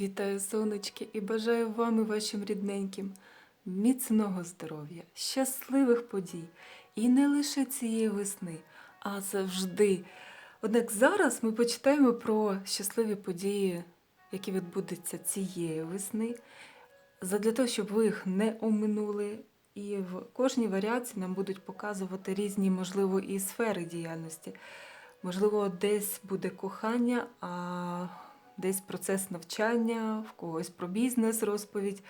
Вітаю, сонечки, і бажаю вам і вашим рідненьким міцного здоров'я, щасливих подій. І не лише цієї весни, а завжди. Однак зараз ми почитаємо про щасливі події, які відбудуться цієї весни, задля того, щоб ви їх не оминули. І в кожній варіації нам будуть показувати різні, можливо, і сфери діяльності. Можливо, десь буде кохання, а десь процес навчання, в когось про бізнес розповідь.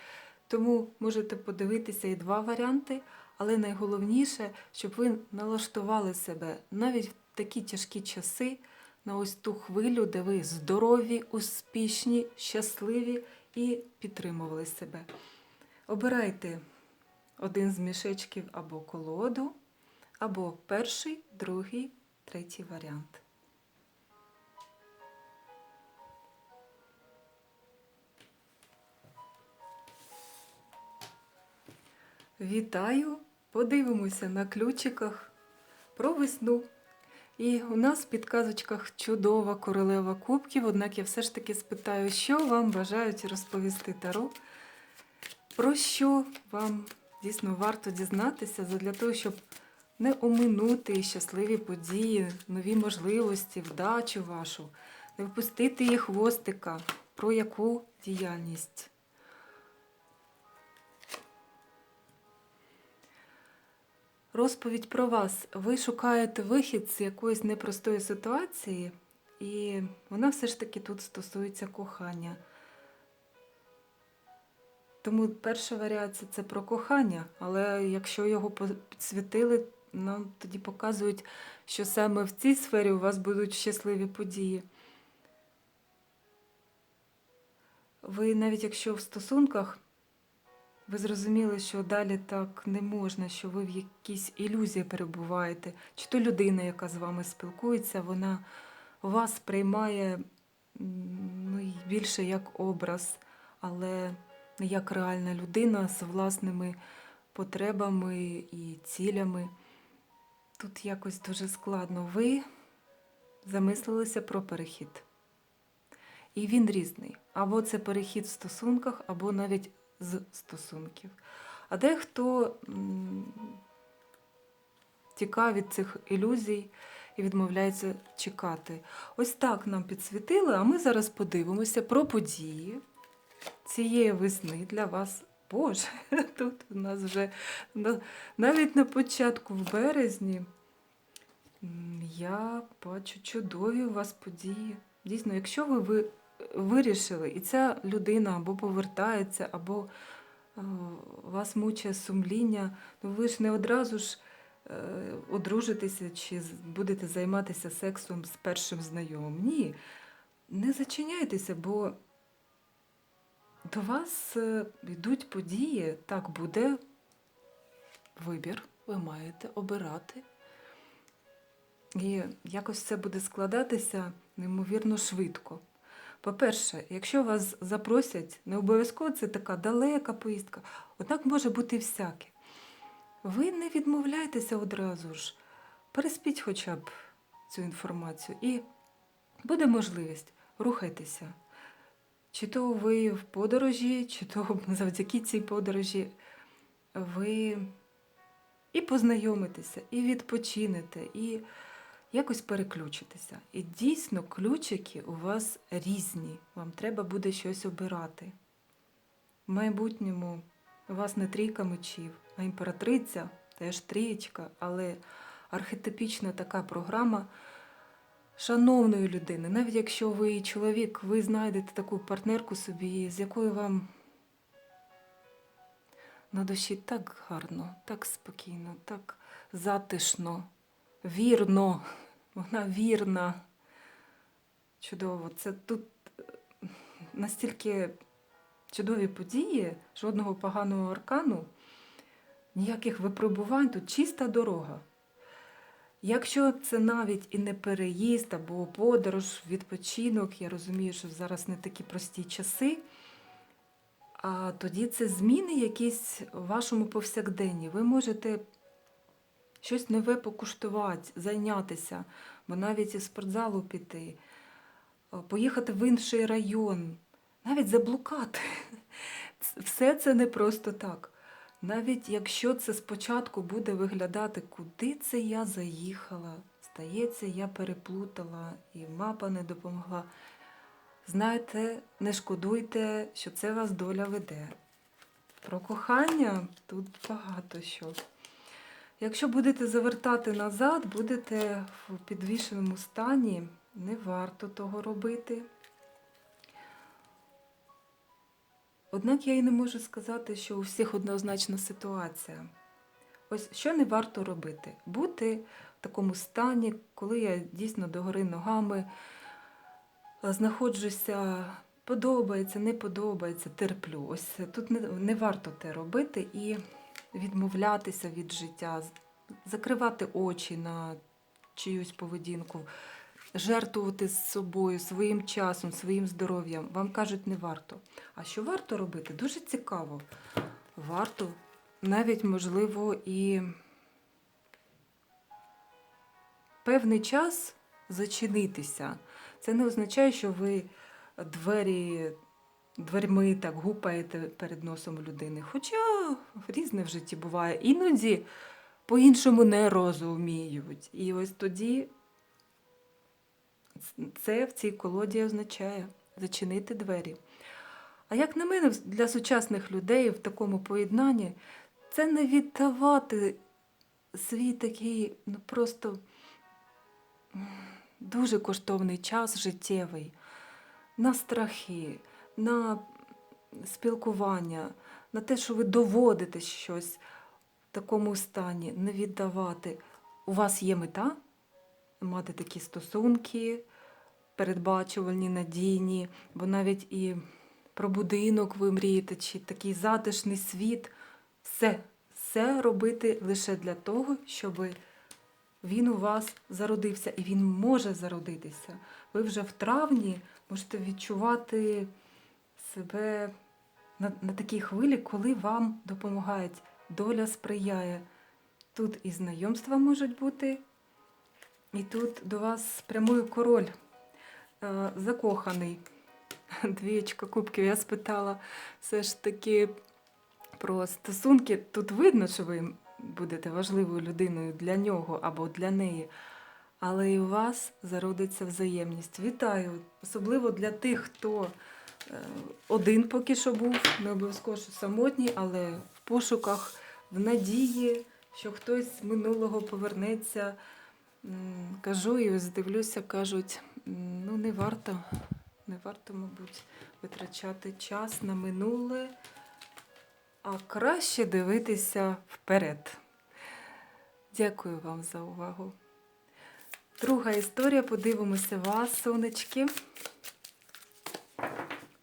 Тому можете подивитися і два варіанти, але найголовніше, щоб ви налаштували себе навіть в такі тяжкі часи на ось ту хвилю, де ви здорові, успішні, щасливі і підтримували себе. Обирайте один з мішечків або колоду, або перший, другий, третій варіант. Вітаю! Подивимося на ключиках про весну. І у нас в підказочках чудова королева кубків, однак я все ж таки спитаю, що вам бажають розповісти Таро, про що вам дійсно варто дізнатися для того, щоб не оминути щасливі події, нові можливості, вдачу вашу, не впустити її хвостика, про яку діяльність. Розповідь про вас. Ви шукаєте вихід з якоїсь непростої ситуації, і вона все ж таки тут стосується кохання. Тому перша варіація це про кохання, але якщо його підсвітили, нам тоді показують, що саме в цій сфері у вас будуть щасливі події. Ви навіть якщо в стосунках, ви зрозуміли, що далі так не можна, що ви в якійсь ілюзії перебуваєте, чи то людина, яка з вами спілкується, вона вас приймає ну, більше як образ, але не як реальна людина з власними потребами і цілями. Тут якось дуже складно. Ви замислилися про перехід. І він різний. Або це перехід в стосунках, або навіть з стосунків. А дехто м, тікає від цих ілюзій і відмовляється чекати. Ось так нам підсвітили, а ми зараз подивимося про події цієї весни для вас. Боже, тут у нас вже навіть на початку в березні я бачу чудові у вас події. Дійсно, якщо ви, ви вирішили, і ця людина або повертається, або е, вас мучає сумління, ну ви ж не одразу ж е, одружитеся чи будете займатися сексом з першим знайомим. Ні. Не зачиняйтеся, бо до вас е, йдуть події, так буде вибір, ви маєте обирати. І якось це буде складатися неймовірно швидко. По-перше, якщо вас запросять, не обов'язково це така далека поїздка, однак може бути всяке. Ви не відмовляйтеся одразу ж, переспіть хоча б цю інформацію, і буде можливість, рухайтеся. Чи то ви в подорожі, чи то завдяки цій подорожі ви і познайомитеся, і відпочинете, і якось переключитеся. І дійсно ключики у вас різні. Вам треба буде щось обирати. В майбутньому у вас не трійка мечів, а імператриця, теж трієчка, але архетипічна така програма шановної людини. Навіть якщо ви чоловік, ви знайдете таку партнерку собі, з якою вам на душі так гарно, так спокійно, так затишно, вірно. Вона вірна. Чудово. Це тут е, настільки чудові події, жодного поганого аркану, ніяких випробувань, тут чиста дорога. Якщо це навіть і не переїзд або подорож, відпочинок, я розумію, що зараз не такі прості часи, а тоді це зміни якісь в вашому повсякденні. Ви можете щось нове покуштувати, зайнятися, бо навіть із спортзалу піти, е, поїхати в інший район, навіть заблукати. Все це не просто так. Навіть якщо це спочатку буде виглядати, куди це я заїхала, здається, я переплутала і мапа не допомогла. Знаєте, не шкодуйте, що це вас доля веде. Про кохання тут багато що. Якщо будете завертати назад, будете в підвішеному стані, не варто того робити. Однак я і не можу сказати, що у всіх однозначна ситуація. Ось що не варто робити? Бути в такому стані, коли я дійсно догори ногами знаходжуся, подобається, не подобається, терплю. Ось тут не, не варто те робити і відмовлятися від життя, закривати очі на чиюсь поведінку, жертвувати з собою, своїм часом, своїм здоров'ям. Вам кажуть, не варто. А що варто робити? Дуже цікаво. Варто навіть, можливо, і певний час зачинитися. Це не означає, що ви двері, дверьми так гупаєте перед носом людини. Хоча різне в житті буває. Іноді по-іншому не розуміють. І ось тоді це в цій колоді означає зачинити двері. А як на мене, для сучасних людей в такому поєднанні це не віддавати свій такий, ну просто дуже коштовний час життєвий на страхи, на спілкування, на те, що ви доводите щось в такому стані, не віддавати. У вас є мета мати такі стосунки, передбачувальні, надійні, бо навіть і про будинок ви мрієте, чи такий затишний світ. Все, все робити лише для того, щоб він у вас зародився, і він може зародитися. Ви вже в травні можете відчувати себе на, на такій хвилі, коли вам допомагають, доля сприяє. Тут і знайомства можуть бути, і тут до вас прямує король е, закоханий. Двієчка кубків. Я спитала все ж таки про стосунки. Тут видно, що ви будете важливою людиною для нього або для неї. Але і у вас зародиться взаємність. Вітаю! Особливо для тих, хто один поки що був, не обов'язково що самотній, але в пошуках, в надії, що хтось з минулого повернеться. Кажу і ось дивлюся, кажуть, ну не варто, не варто, мабуть, витрачати час на минуле, а краще дивитися вперед. Дякую вам за увагу. Друга історія. Подивимося вас, сонечки.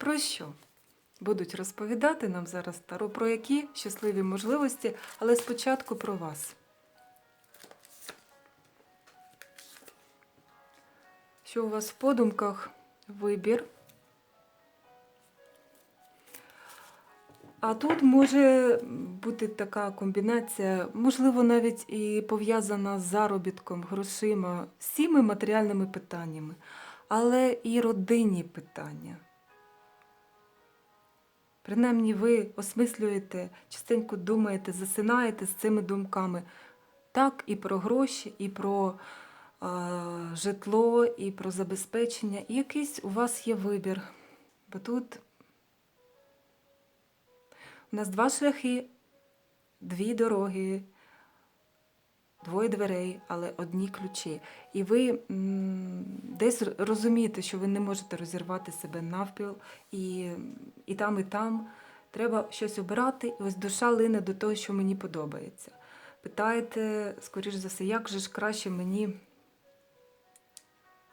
Про що? Будуть розповідати нам зараз Таро про які щасливі можливості, але спочатку про вас. Що у вас в подумках? Вибір. А тут може бути така комбінація, можливо, навіть і пов'язана з заробітком, грошима, всіми матеріальними питаннями, але і родинні питання. Принаймні, ви осмислюєте, частенько думаєте, засинаєте з цими думками. Так, і про гроші, і про е, житло, і про забезпечення. І якийсь у вас є вибір. Бо тут у нас два шляхи, дві дороги, двоє дверей, але одні ключі. І ви м, десь розумієте, що ви не можете розірвати себе навпіл, і, і там, і там треба щось обирати, і ось душа лине до того, що мені подобається. Питаєте, скоріш за все, як же ж краще мені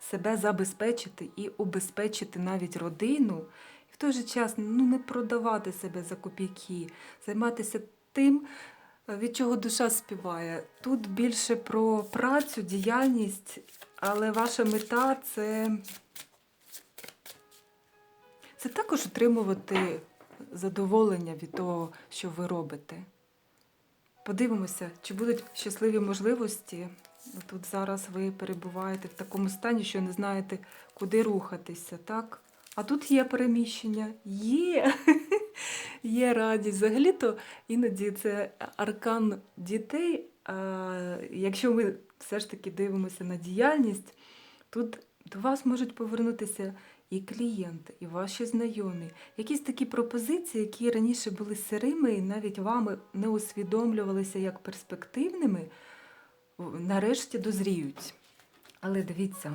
себе забезпечити і убезпечити навіть родину, і в той же час ну, не продавати себе за копійки, займатися тим, від чого душа співає. Тут більше про працю, діяльність, але ваша мета це, це також отримувати задоволення від того, що ви робите. Подивимося, чи будуть щасливі можливості. Тут зараз ви перебуваєте в такому стані, що не знаєте, куди рухатися, так? А тут є переміщення. Є. Є радість. Взагалі-то іноді це аркан дітей. А якщо ми все ж таки дивимося на діяльність, тут до вас можуть повернутися і клієнти, і ваші знайомі. Якісь такі пропозиції, які раніше були сирими і навіть вами не усвідомлювалися як перспективними, нарешті дозріють. Але дивіться,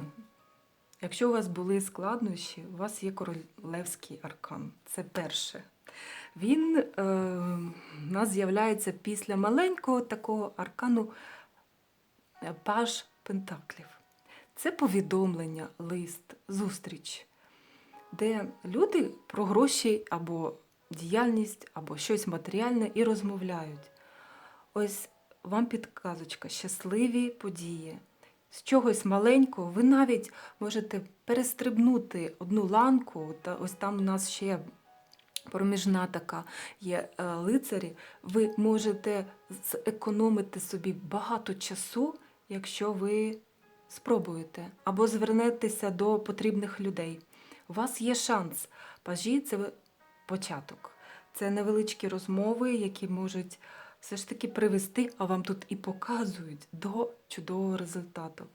якщо у вас були складнощі, у вас є королевський аркан. Це перше. Він е, у нас з'являється після маленького такого аркану е, паж Пентаклів. Це повідомлення, лист, зустріч, де люди про гроші або діяльність, або щось матеріальне і розмовляють. Ось вам підказочка, щасливі події. З чогось маленького ви навіть можете перестрибнути одну ланку. Та ось там у нас ще проміжна така є е, лицарі. Ви можете зекономити собі багато часу, якщо ви спробуєте або звернетеся до потрібних людей. У вас є шанс. Пажі це початок. Це невеличкі розмови, які можуть все ж таки привести, а вам тут і показують до чудового результату.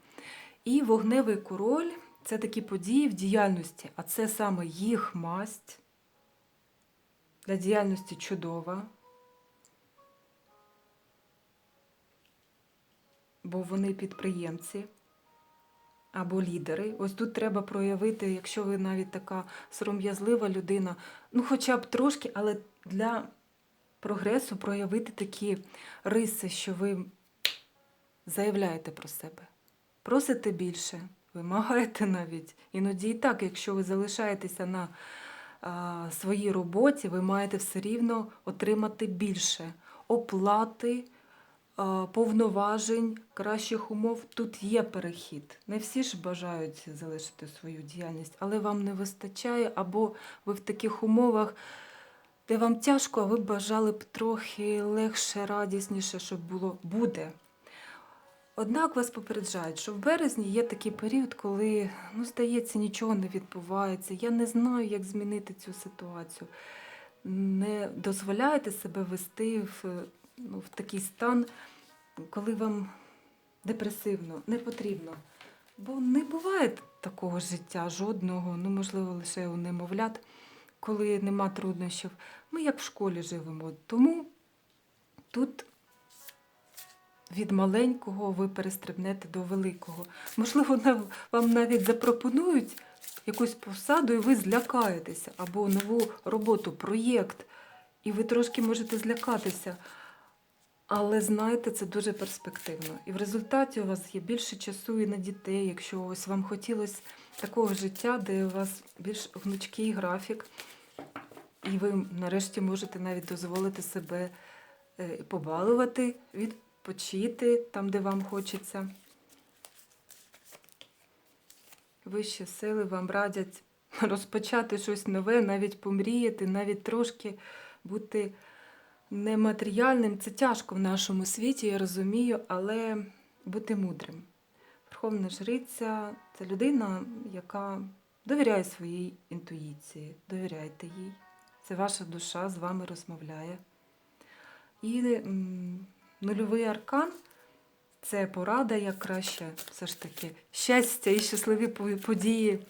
І вогневий король це такі події в діяльності, а це саме їх масть для діяльності чудова. Бо вони підприємці або лідери. Ось тут треба проявити, якщо ви навіть така сором'язлива людина, ну хоча б трошки, але для прогресу проявити такі риси, що ви заявляєте про себе. Просите більше, вимагаєте навіть. Іноді і так, якщо ви залишаєтеся на своїй роботі, ви маєте все рівно отримати більше оплати, повноважень, кращих умов. Тут є перехід. Не всі ж бажають залишити свою діяльність, але вам не вистачає, або ви в таких умовах, де вам тяжко, а ви бажали б трохи легше, радісніше, щоб було буде. Однак вас попереджають, що в березні є такий період, коли, ну, здається, нічого не відбувається. Я не знаю, як змінити цю ситуацію. Не дозволяєте себе вести в, ну, в такий стан, коли вам депресивно, не потрібно. Бо не буває такого життя жодного, ну, можливо, лише у немовлят, коли нема труднощів. Ми як в школі живемо. Тому тут від маленького ви перестрибнете до великого. Можливо, вам навіть запропонують якусь посаду, і ви злякаєтеся, або нову роботу, проєкт, і ви трошки можете злякатися. Але знаєте, це дуже перспективно. І в результаті у вас є більше часу і на дітей, якщо ось вам хотілося такого життя, де у вас більш гнучкий графік, і ви нарешті можете навіть дозволити себе е, побалувати, відпочити там, де вам хочеться. Вищі сили вам радять розпочати щось нове, навіть помріяти, навіть трошки бути нематеріальним. Це тяжко в нашому світі, я розумію, але бути мудрим. Верховна жриця це людина, яка довіряє своїй інтуїції, довіряйте їй. Це ваша душа з вами розмовляє. І нульовий аркан це порада, як краще все ж таки щастя і щасливі події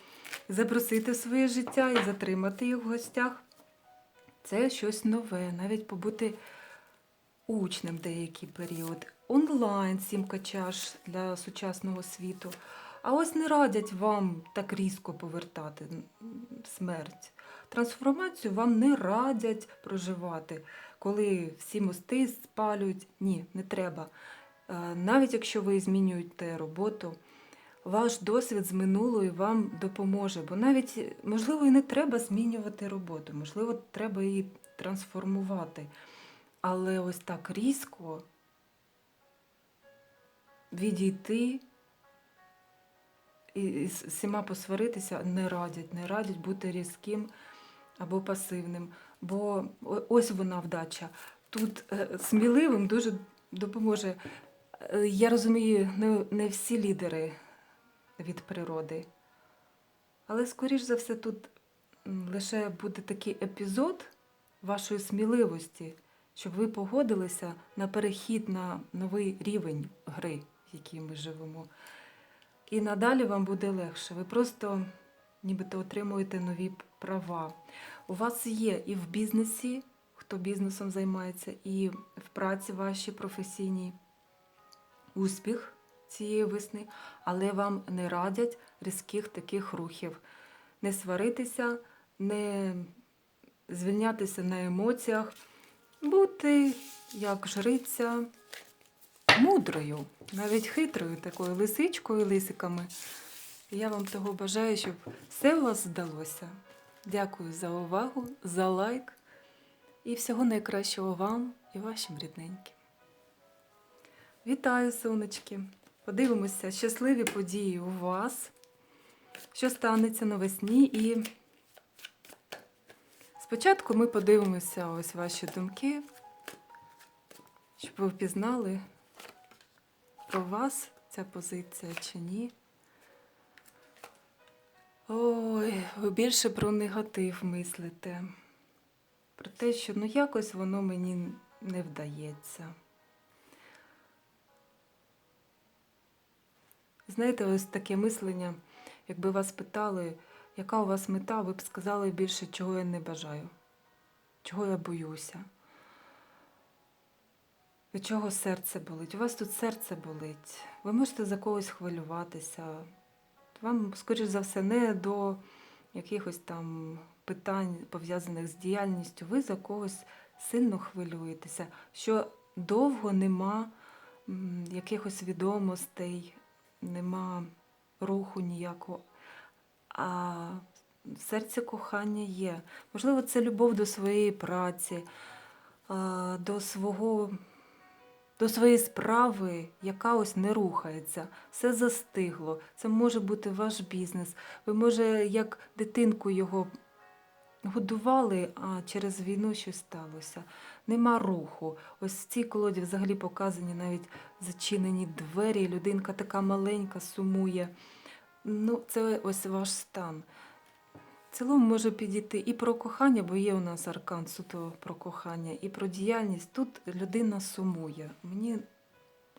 запросити в своє життя і затримати їх в гостях. Це щось нове, навіть побути учнем деякий період. Онлайн сімка чаш для сучасного світу. А ось не радять вам так різко повертати смерть. Трансформацію вам не радять проживати, коли всі мости спалюють. Ні, не треба. Е, Навіть якщо ви змінюєте роботу, ваш досвід з минулої вам допоможе. Бо навіть, можливо, і не треба змінювати роботу, можливо, треба її трансформувати. Але ось так різко відійти і всіма посваритися не радять, не радять бути різким або пасивним. Бо ось вона вдача. Тут е, сміливим дуже допоможе. Е, Я розумію, не, не всі лідери від природи. Але, скоріш за все, тут лише буде такий епізод вашої сміливості, щоб ви погодилися на перехід на новий рівень гри, в якій ми живемо. І надалі вам буде легше. Ви просто нібито отримуєте нові права. У вас є і в бізнесі, хто бізнесом займається, і в праці вашій професійній успіх цієї весни, але вам не радять різких таких рухів. Не сваритися, не звільнятися на емоціях, бути як жриця мудрою, навіть хитрою такою лисичкою, лисиками. Я вам того бажаю, щоб все у вас вдалося. Дякую за увагу, за лайк і всього найкращого вам і вашим рідненьким. Вітаю, сонечки! Подивимося щасливі події у вас, що станеться навесні. І спочатку ми подивимося ось ваші думки, щоб ви впізнали про вас ця позиція чи ні. Ой, ви більше про негатив мислите. Про те, що ну якось воно мені не вдається. Знаєте, ось таке мислення, якби вас питали, яка у вас мета, ви б сказали більше, чого я не бажаю, чого я боюся. Від чого серце болить? У вас тут серце болить. Ви можете за когось хвилюватися. Вам, скоріш за все, не до якихось там питань, пов'язаних з діяльністю. Ви за когось сильно хвилюєтеся, що довго нема якихось відомостей, нема руху ніякого. А в серці кохання є. Можливо, це любов до своєї праці, до свого до своєї справи, яка ось не рухається, все застигло. Це може бути ваш бізнес. Ви, може, як дитинку його годували, а через війну щось сталося. Нема руху. Ось в цій колоді взагалі показані навіть зачинені двері. Людинка така маленька, сумує. Ну, це ось ваш стан. В цілому може підійти і про кохання, бо є у нас аркан суто про кохання, і про діяльність. Тут людина сумує. Мені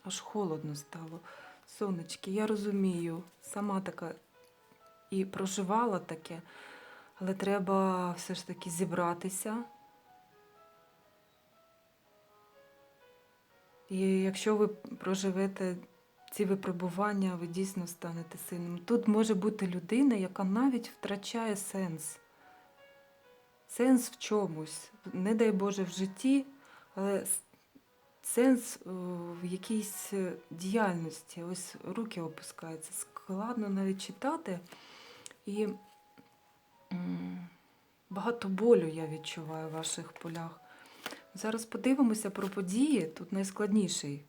аж холодно стало. Сонечки, я розумію, сама така і проживала таке, але треба все ж таки зібратися. І якщо ви проживете ці випробування, ви дійсно станете сильним. Тут може бути людина, яка навіть втрачає сенс. Сенс в чомусь, не дай Боже, в житті, але сенс е, в якійсь е, діяльності. Ось руки опускаються. Складно навіть читати. І багато болю я відчуваю в ваших полях. Зараз подивимося про події. Тут найскладніший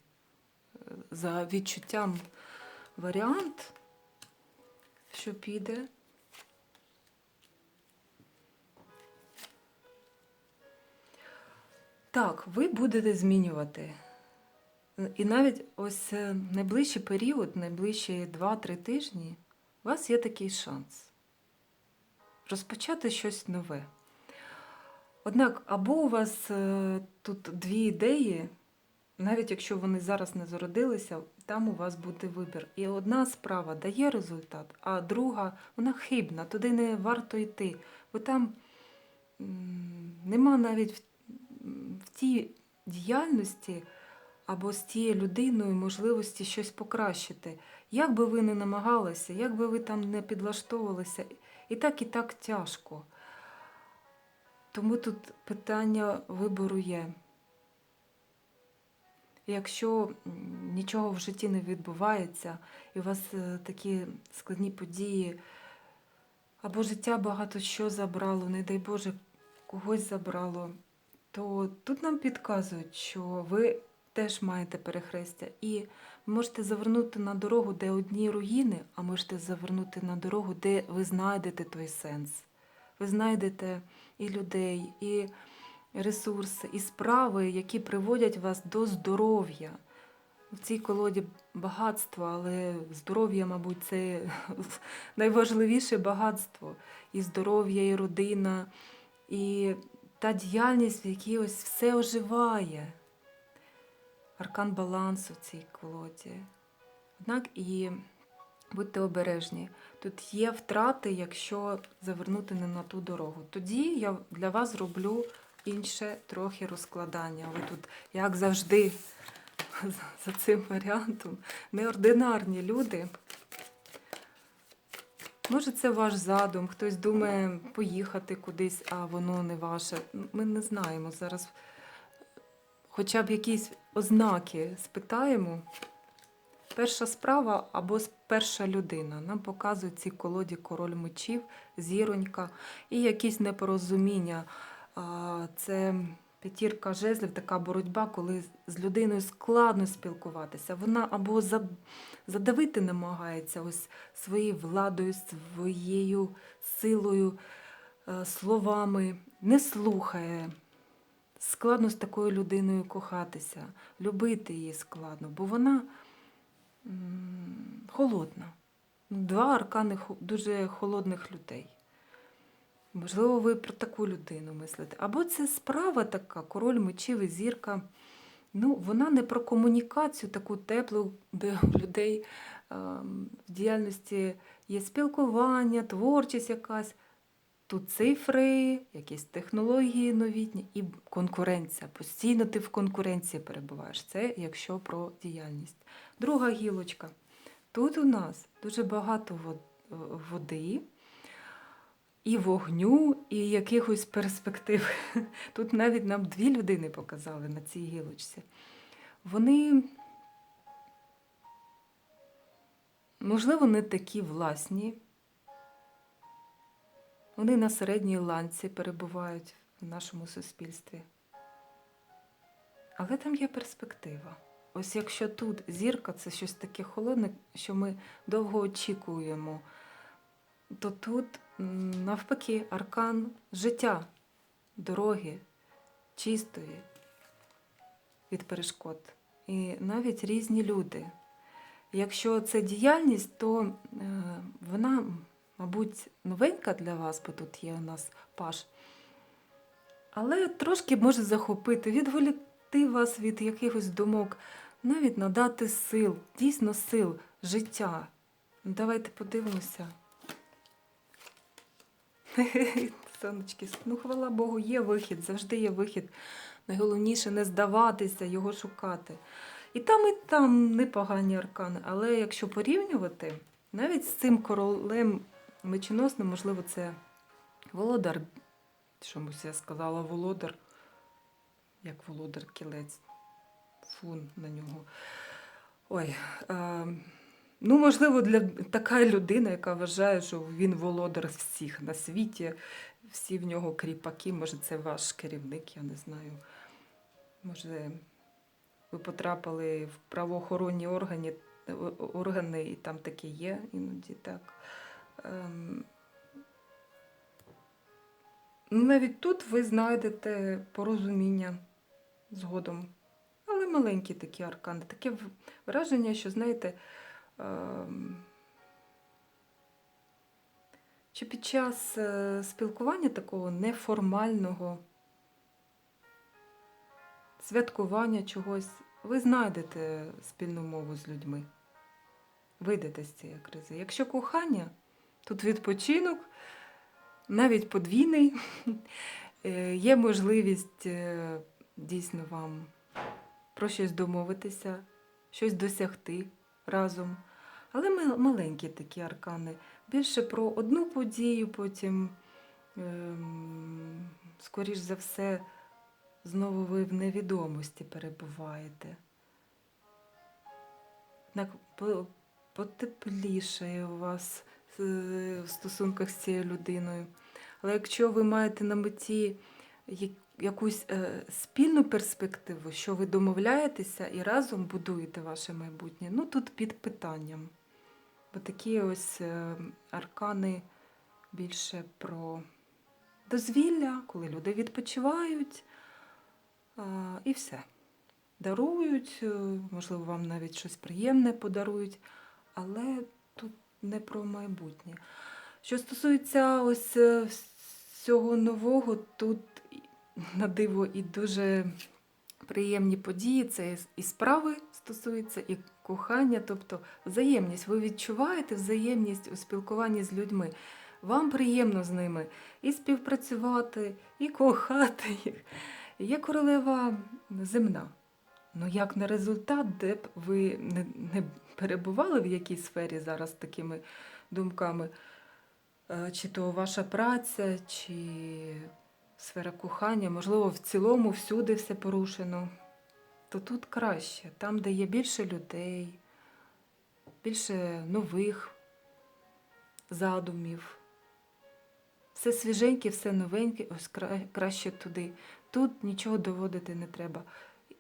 за відчуттям варіант, що піде. Так, ви будете змінювати. І навіть ось е, найближчий період, найближчі 2-3 тижні, у вас є такий шанс розпочати щось нове. Однак, або у вас е, тут дві ідеї, навіть якщо вони зараз не зародилися, там у вас буде вибір. І одна справа дає результат, а друга вона хибна, туди не варто йти. Бо там нема навіть в, тій діяльності або з тією людиною можливості щось покращити. Як би ви не намагалися, як би ви там не підлаштовувалися, і так, і так тяжко. Тому тут питання вибору є. Якщо нічого в житті не відбувається, і у вас е, такі складні події, або життя багато що забрало, не дай Боже, когось забрало, то тут нам підказують, що ви теж маєте перехрестя. І можете завернути на дорогу, де одні руїни, а можете завернути на дорогу, де ви знайдете той сенс. Ви знайдете і людей, і ресурси, і справи, які приводять вас до здоров'я. В цій колоді багатство, але здоров'я, мабуть, це найважливіше багатство. І здоров'я, і родина, і та діяльність, в якій ось все оживає. Аркан балансу в цій колоді. Однак і будьте обережні. Тут є втрати, якщо завернути не на ту дорогу. Тоді я для вас зроблю інше трохи розкладання. Ви тут, як завжди, за цим варіантом, неординарні люди. Може, це ваш задум, хтось думає поїхати кудись, а воно не ваше. Ми не знаємо зараз. Хоча б якісь ознаки спитаємо. Перша справа або перша людина. Нам показують ці колоді король мечів, зіронька і якісь непорозуміння. Це п'ятірка жезлів, така боротьба, коли з людиною складно спілкуватися. Вона або задавити намагається ось своєю владою, своєю силою, е, словами, не слухає. Складно з такою людиною кохатися, любити її складно, бо вона холодна. Два аркани дуже холодних людей. Можливо, ви про таку людину мислите. Або це справа така, король мечів і зірка. Ну, вона не про комунікацію таку теплу, де у людей ем, в діяльності є спілкування, творчість якась. Тут цифри, якісь технології новітні і конкуренція. Постійно ти в конкуренції перебуваєш. Це якщо про діяльність. Друга гілочка. Тут у нас дуже багато води, і вогню, і якихось перспектив. Тут навіть нам дві людини показали на цій гілочці. Вони, можливо, не такі власні. Вони на середній ланці перебувають в нашому суспільстві. Але там є перспектива. Ось якщо тут зірка це щось таке холодне, що ми довго очікуємо, то тут навпаки аркан життя, дороги, чистої від перешкод. І навіть різні люди. Якщо це діяльність, то е, вона, мабуть, новенька для вас, бо тут є у нас паш. Але трошки може захопити, відволікти вас від якихось думок, навіть надати сил, дійсно сил, життя. Давайте подивимося. Сонечки, ну хвала Богу, є вихід, завжди є вихід. Найголовніше не здаватися, його шукати. І там, і там непогані аркани. Але якщо порівнювати, навіть з цим королем мечоносним, можливо, це володар. Чомусь я сказала володар, як володар кілець. Фун на нього. Ой. Е, ну, можливо, для така людина, яка вважає, що він володар всіх на світі, всі в нього кріпаки, може, це ваш керівник, я не знаю. Може, ви потрапили в правоохоронні органи, органи і там таке є іноді так. Ем, навіть тут ви знайдете порозуміння згодом. Але маленькі такі аркани. Таке враження, що, знаєте, ем, що під час е, спілкування такого неформального святкування чогось, ви знайдете спільну мову з людьми. Вийдете з цієї кризи. Якщо кохання, тут відпочинок, навіть подвійний, Е, є можливість е, дійсно вам про щось домовитися, щось досягти разом. Але маленькі такі аркани. Більше про одну подію, потім, ем, скоріш за все, знову ви в невідомості перебуваєте. По- потеплішає у вас е, в стосунках з цією людиною. Але якщо ви маєте на меті якусь е, спільну перспективу, що ви домовляєтеся і разом будуєте ваше майбутнє, ну тут під питанням. Бо такі ось е, аркани більше про дозвілля, коли люди відпочивають, і все. дарують, е, можливо, вам навіть щось приємне подарують, але тут не про майбутнє. Що стосується ось всього нового, тут на диво і дуже приємні події. Це і справи стосується, і кохання, тобто взаємність. Ви відчуваєте взаємність у спілкуванні з людьми. Вам приємно з ними і співпрацювати, і кохати їх. Є королева земна. Ну, як на результат, де б ви не, не перебували в якій сфері зараз такими думками, Е, чи то ваша праця, чи сфера кохання, можливо, в цілому всюди все порушено, то тут краще, там, де є більше людей, більше нових задумів. Все свіженьке, все новеньке, ось краще туди. Тут нічого доводити не треба.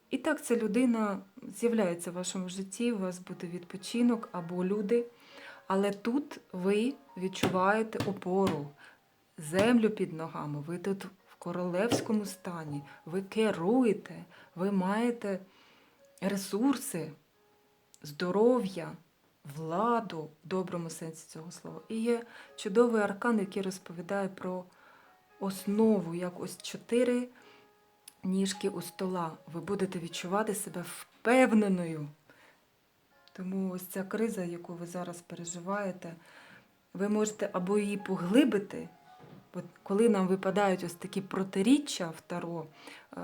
І так ця людина з'являється в вашому житті, у вас буде відпочинок або люди. Але тут ви відчуваєте опору, землю під ногами, ви тут королевському стані, ви керуєте, ви маєте ресурси, здоров'я, владу в доброму сенсі цього слова. І є чудовий аркан, який розповідає про основу, як ось чотири ніжки у стола. Ви будете відчувати себе впевненою. Тому ось ця криза, яку ви зараз переживаєте, ви можете або її поглибити, бо коли нам випадають ось такі протиріччя в таро е,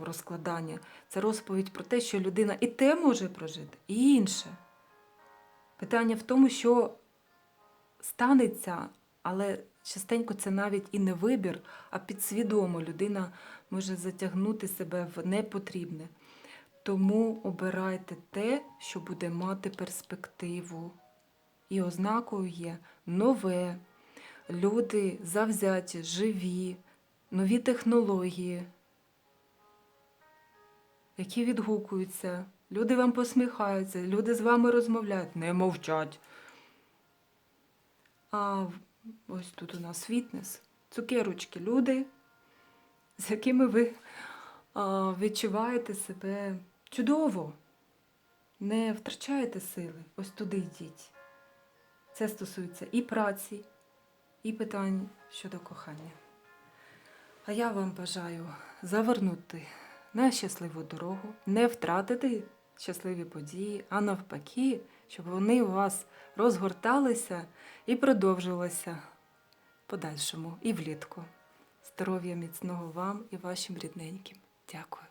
в розкладання, це розповідь про те, що людина і те може прожити, і інше. Питання в тому, що станеться, але частенько це навіть і не вибір, а підсвідомо людина може затягнути себе в непотрібне. Тому обирайте те, що буде мати перспективу. І ознакою є нове, люди завзяті, живі, нові технології, які відгукуються. Люди вам посміхаються, люди з вами розмовляють, не мовчать. А ось тут у нас фітнес, цукерочки, люди, з якими ви а, відчуваєте себе чудово, не втрачаєте сили, ось туди йдіть. Це стосується і праці, і питань щодо кохання. А я вам бажаю завернути на щасливу дорогу, не втратити щасливі події, а навпаки, щоб вони у вас розгорталися і продовжувалися в подальшому і влітку. Здоров'я міцного вам і вашим рідненьким. Дякую.